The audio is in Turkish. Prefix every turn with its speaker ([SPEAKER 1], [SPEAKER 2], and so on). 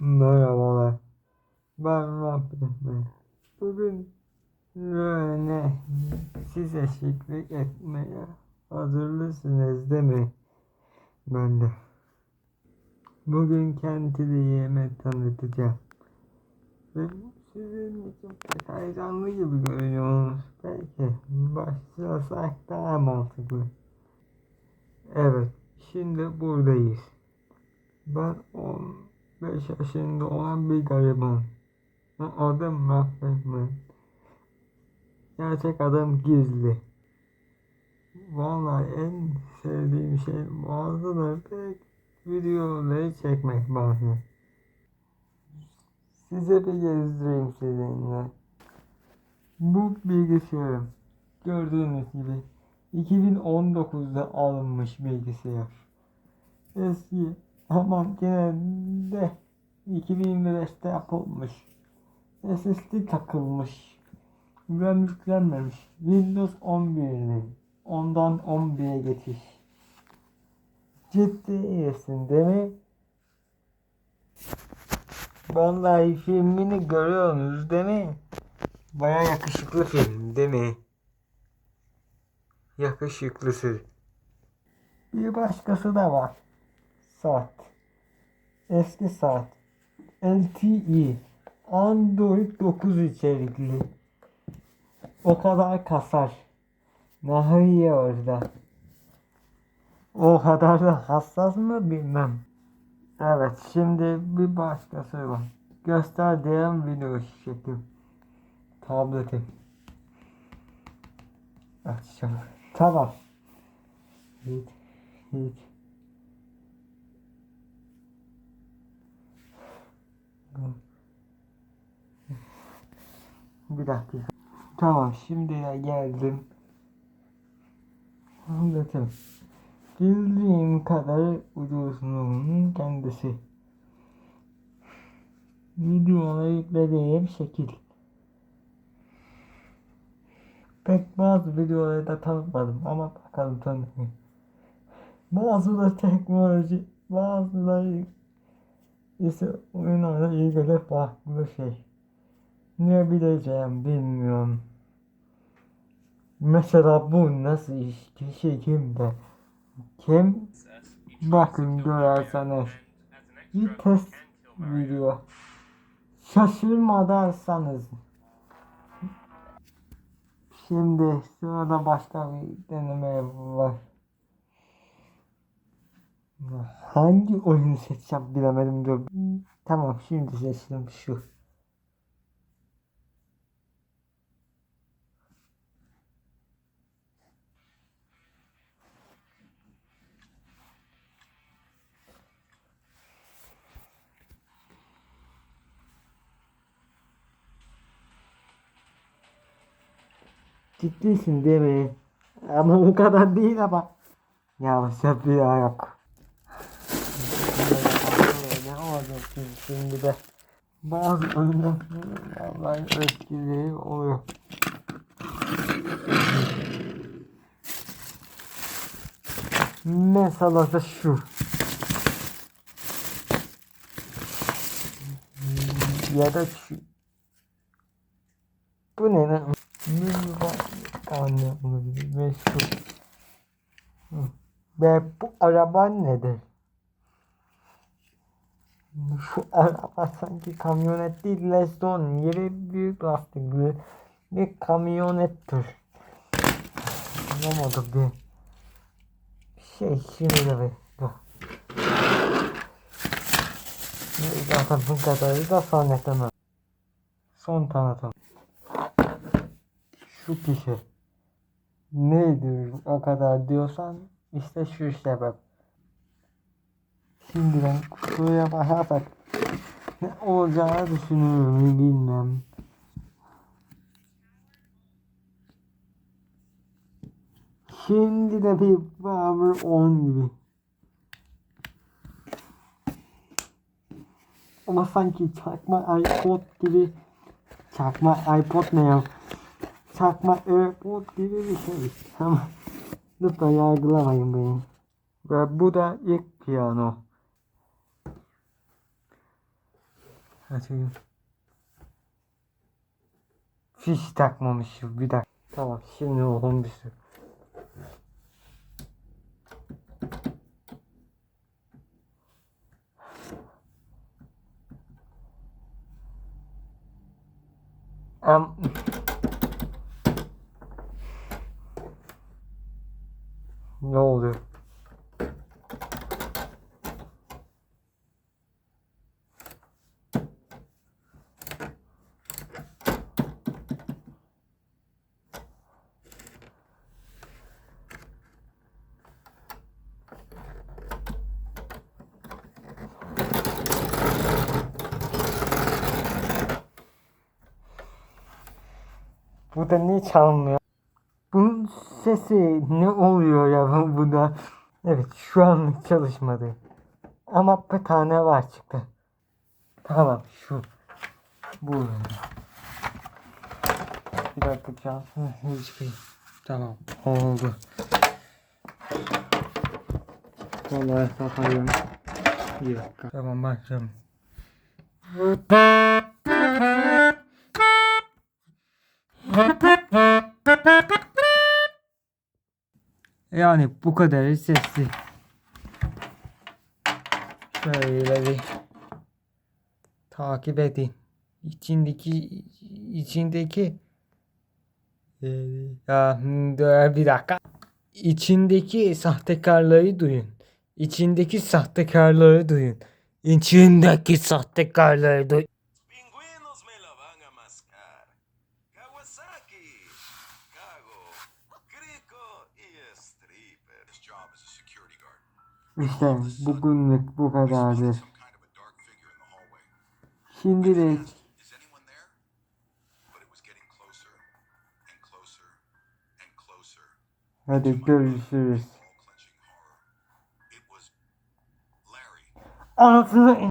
[SPEAKER 1] Merhabalar. Ben Rabbim. Bugün böyle size şiklik etmeye hazırlısınız değil mi? Ben de. Bugün kendiliğime tanıtacağım. Ve sizin için pek heyecanlı gibi görünüyorsunuz. Belki başlasak daha mantıklı. Evet, şimdi buradayız. Ben 15 yaşında olan bir gariban. Adım Rahmetmen. Gerçek adım gizli. Vallahi en sevdiğim şey bazıları pek videoları çekmek bazen. Size bir gezdireyim sizinle. Bu bilgisayarım. Gördüğünüz gibi 2019'da alınmış bilgisayar. Eski ama gene de 2025'te yapılmış. SSD takılmış. RAM yüklenmemiş. Windows 11'nin ondan 11'e geçiş. Ciddi iyisin değil mi? Vallahi filmini görüyorsunuz değil mi? Baya yakışıklı film değil mi? Yakışıklısı. Bir başkası da var. Saat. Eski saat. LTE. Android 9 içerikli. O kadar kasar. Nahiye orada. O kadar da hassas mı bilmem. Evet şimdi bir başkası var. Gösterdiğim video çekim. Tabletim. Açacağım. Tamam. Hiç. Hiç. Bir dakika. Tamam şimdi de geldim. Anlatayım. Bildiğim kadar ucuzluğunun kendisi. Videolara yüklediğim şekil. Pek bazı videoları da tanıtmadım ama bakalım tanıtayım. Bazıları teknoloji, bazıları ise oyunlarla ilgili farklı şey. Ne bileceğim bilmiyorum. Mesela bu nasıl iş kişi kimde? Kim? Bakın görerseniz. Bir test video. Şaşırmadarsanız. Şimdi sırada başka bir deneme var. Hangi oyunu seçeceğim bilemedim diyor. Tamam şimdi seçtim şu. Ciddisin değil mi? Ama o kadar değil ama. Ya sen bir daha yok. Ne olacak şimdi- de? Bazı oyunlar etkili oluyor. Mesela da şu. Ya da şu. Bu ne lan? Anne olabilir. Hı. Ve bu araba nedir? Şu araba sanki kamyonet değil, Leston yeri büyük lastikli bir kamyonettir. Anlamadım bir şey şimdi de bir dur. Zaten bu kadarı da tamam. Son tanıtım. Şu kişi neydi o kadar diyorsan işte şu sebep. Şimdiden kutuya bakarsak ne olacağını düşünüyorum bilmem. Şimdi de bir Power 10 gibi. Ama sanki çakma iPod gibi çakma iPod ne ya? Çakma AirPod gibi bir şey. Ama lütfen yargılamayın beni. Ve bu da ilk piyano. Açayım. Fiş takmamışım bir dakika. Tamam şimdi oldu bir sürü. Am ne oluyor? Bu da niye çalmıyor? Bunun sesi ne oluyor ya bu- buna? Evet şu anlık çalışmadı. Ama bir tane var çıktı. Tamam şu. Bu. Bir dakika çalsın. Çıkayım. Tamam oldu. Kapayım. Bir dakika. Tamam başlayalım. Yani bu kadar sesli. Şöyle bir takip edin. İçindeki içindeki Ee, ya bir dakika. İçindeki sahtekarlığı duyun. İçindeki sahtekarlığı duyun. İçindeki sahtekarlığı duyun.
[SPEAKER 2] Kawasaki, Kago, Crico y Stripper. His job as a security guard.
[SPEAKER 1] İşte bugünlük bu kadardır. Şimdilik
[SPEAKER 2] Is anyone there? But it was getting closer and closer and closer.
[SPEAKER 1] hadi görüşürüz.
[SPEAKER 2] All